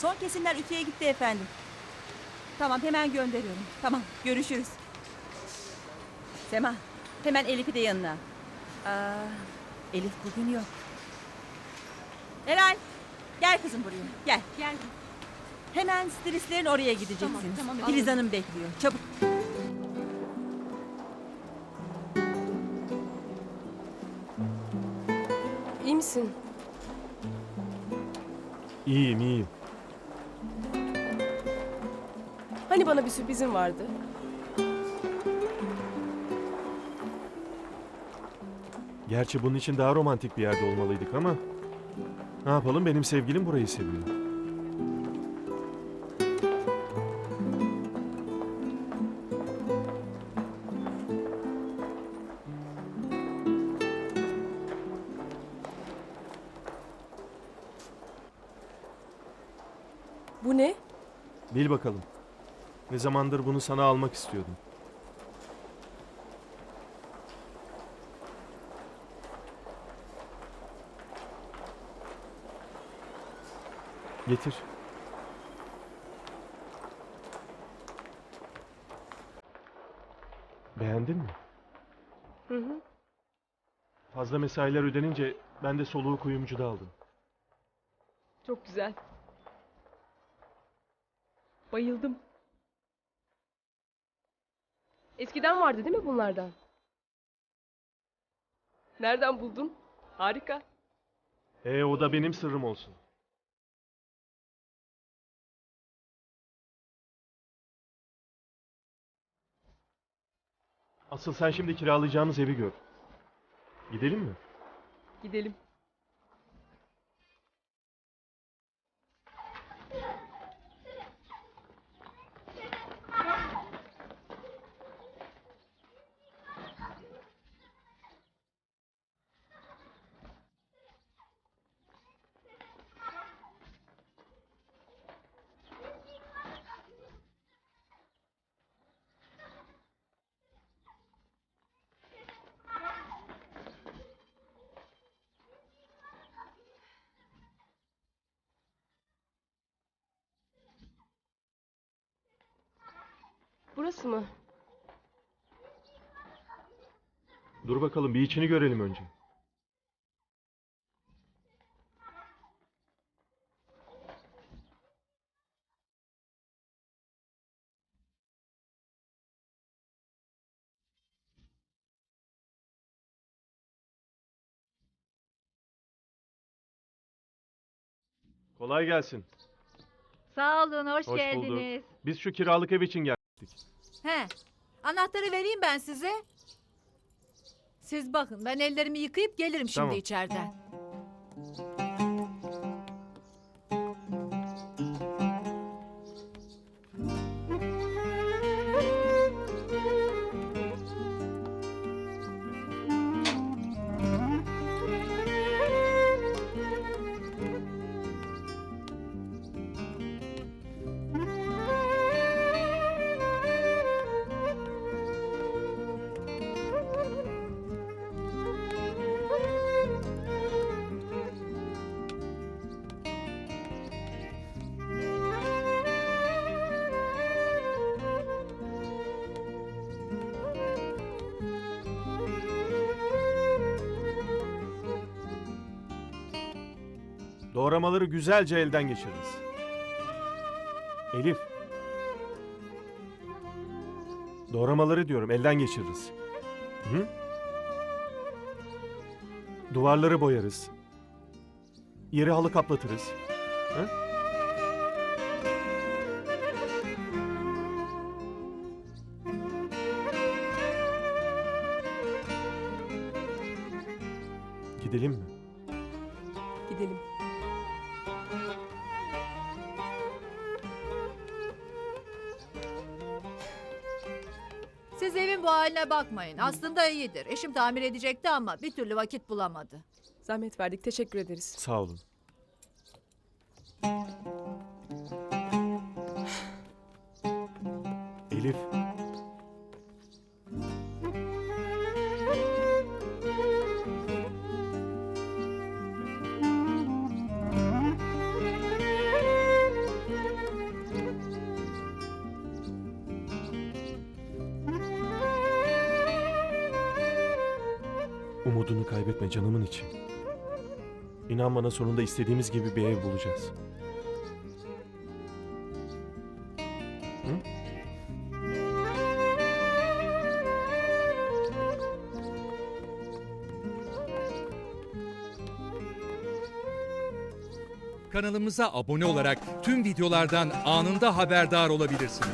Son kesimler ütüye gitti efendim. Tamam hemen gönderiyorum. Tamam görüşürüz. Sema hemen Elif'i de yanına. Aa, Elif bugün yok. Eren gel kızım buraya gel. Gel. Hemen stilistlerin oraya gideceksiniz. Tamam, tamam, Filiz. Hanım bekliyor. Çabuk. İyi misin? İyiyim iyiyim. Hani bana bir sürprizin vardı? Gerçi bunun için daha romantik bir yerde olmalıydık ama... Ne yapalım benim sevgilim burayı seviyor. Bu ne? Bil bakalım. Ne zamandır bunu sana almak istiyordum. Getir. Beğendin mi? Hı hı. Fazla mesailer ödenince ben de soluğu kuyumcuda aldım. Çok güzel. Bayıldım. Eskiden vardı değil mi bunlardan? Nereden buldun? Harika. E o da benim sırrım olsun. Asıl sen şimdi kiralayacağımız evi gör. Gidelim mi? Gidelim. Burası mı? Dur bakalım bir içini görelim önce. Kolay gelsin. Sağ olun, hoş, Hoş geldiniz. bulduk. Biz şu kiralık ev için geldik. He, anahtarı vereyim ben size. Siz bakın, ben ellerimi yıkayıp gelirim şimdi Tamam. içeriden. Doğramaları güzelce elden geçiririz. Elif. Doğramaları diyorum elden geçiririz. Hı? Duvarları boyarız. Yeri halı kaplatırız. Hı? Gidelim mi? Gidelim. Siz evin bu haline bakmayın. Aslında iyidir. Eşim tamir edecekti ama bir türlü vakit bulamadı. Zahmet verdik. Teşekkür ederiz. Sağ olun. Elif. Umudunu kaybetme canımın içi. İnan bana sonunda istediğimiz gibi bir ev bulacağız. Hı? Kanalımıza abone olarak tüm videolardan anında haberdar olabilirsiniz.